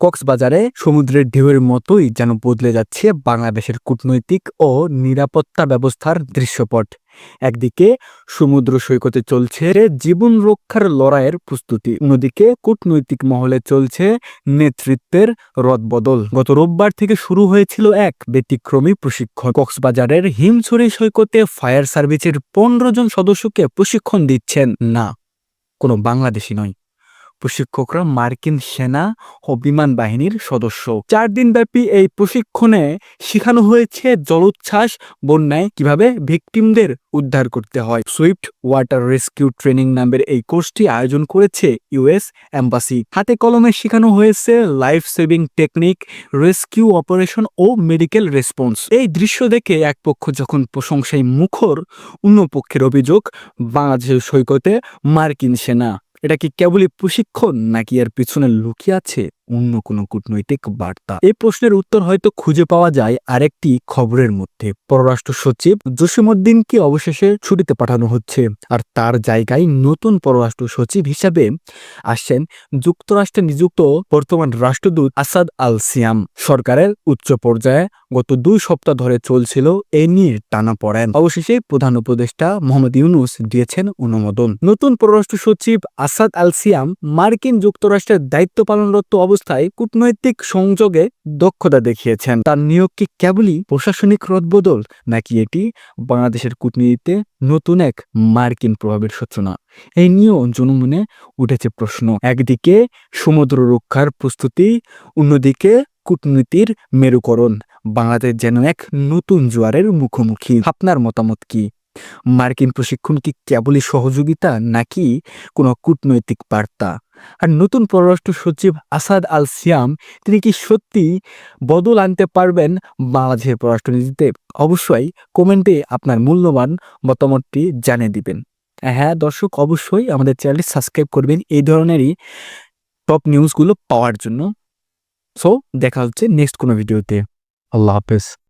কক্সবাজারে সমুদ্রের ঢেউয়ের মতোই যেন বদলে যাচ্ছে বাংলাদেশের কূটনৈতিক ও নিরাপত্তা ব্যবস্থার দৃশ্যপট। একদিকে সমুদ্র সৈকতে চলছে জীবন রক্ষার লড়াইয়ের প্রস্তুতি, অন্যদিকে কূটনৈতিক মহলে চলছে নেতৃত্বের রদবদল। গত রোববার থেকে শুরু হয়েছিল এক ব্যতিক্রমী প্রশিক্ষণ। কক্সবাজারের হিমছড়ি সৈকতে ফায়ার সার্ভিসের পনেরো জন সদস্যকে প্রশিক্ষণ দিচ্ছেন না, কোনো বাংলাদেশি নয়। প্রশিক্ষকরা মার্কিন সেনা ও বিমান বাহিনীর সদস্য। চার দিনব্যাপী এই প্রশিক্ষণে শেখানো হয়েছে জলোচ্ছ্বাস, বন্যায় কীভাবে ভিকটিমদের উদ্ধার করতে হয়। সুইফট ওয়াটার রেস্কিউ ট্রেনিং নামের এই কোর্সটি আয়োজন করেছে ইউএস এম্বাসি। হাতে কলমে শেখানো হয়েছে life saving technique, rescue operation ও মেডিকেল রেসপন্স। এই দৃশ্য দেখে এক পক্ষ যখন প্রশংসায় মুখর, অন্য পক্ষের অভিযোগ, বাংলাদেশের সৈকতে মার্কিন সেনা এটা কি কেবলই প্রশিক্ষণ নাকি এর পিছনে লুকিয়ে আছে অন্য কোনো কূটনৈতিক বার্তা। এই প্রশ্নের উত্তর হয়তো খুঁজে পাওয়া যায় আরেকটি খবরের মধ্যে। পররাষ্ট্র সচিব জসিমউদ্দিনকে অবশেষে ছুটিতে পাঠানো হচ্ছে আর তার জায়গায় নতুন পররাষ্ট্র সচিব হিসাবে আসছেন যুক্তরাষ্ট্রে নিযুক্ত বর্তমান রাষ্ট্রদূত আসাদ আল সিয়াম সরকারের উচ্চ পর্যায়ে গত দুই সপ্তাহ ধরে চলছিল এ নিয়ে টানা পড়েন। অবশেষে প্রধান উপদেষ্টা মোহাম্মদ ইউনুস দিয়েছেন অনুমোদন। নতুন পররাষ্ট্র সচিব আসাদ আল সিয়াম মার্কিন যুক্তরাষ্ট্রের দায়িত্ব পালনরত অবস্থায় কূটনৈতিক সংযোগে দক্ষতা দেখিয়েছেন। তার নিয়োগ কি কেবলই প্রশাসনিক রদবদল, নাকি এটি বাংলাদেশের কূটনীতিতে নতুন এক মার্কিন প্রভাবের সূচনা? এই নিয়েও জনমনে উঠেছে প্রশ্ন। একদিকে সমুদ্র রক্ষার প্রস্তুতি, অন্যদিকে কূটনীতির মেরুকরণ। বাংলাদেশ যেন এক নতুন জোয়ারের মুখোমুখি। আপনার মতামত কি? মার্কিন প্রশিক্ষণ কি কেবলই সহযোগিতা নাকি কোনো কূটনৈতিক বার্তা? আর নতুন পররাষ্ট্র সচিব আসাদ আল সিয়াম, তিনি কি সত্যি বদল আনতে পারবেন বাংলাদেশের পররাষ্ট্রনীতিতে? অবশ্যই কমেন্টে আপনার মূল্যবান মতামতটি জানিয়ে দিবেন। হ্যাঁ দর্শক, অবশ্যই আমাদের চ্যানেলটি সাবস্ক্রাইব করবেন এই ধরনেরই টপ নিউজগুলো পাওয়ার জন্য। সো, দেখা হচ্ছে নেক্সট কোনো ভিডিওতে। আল্লাহ হাফেজ।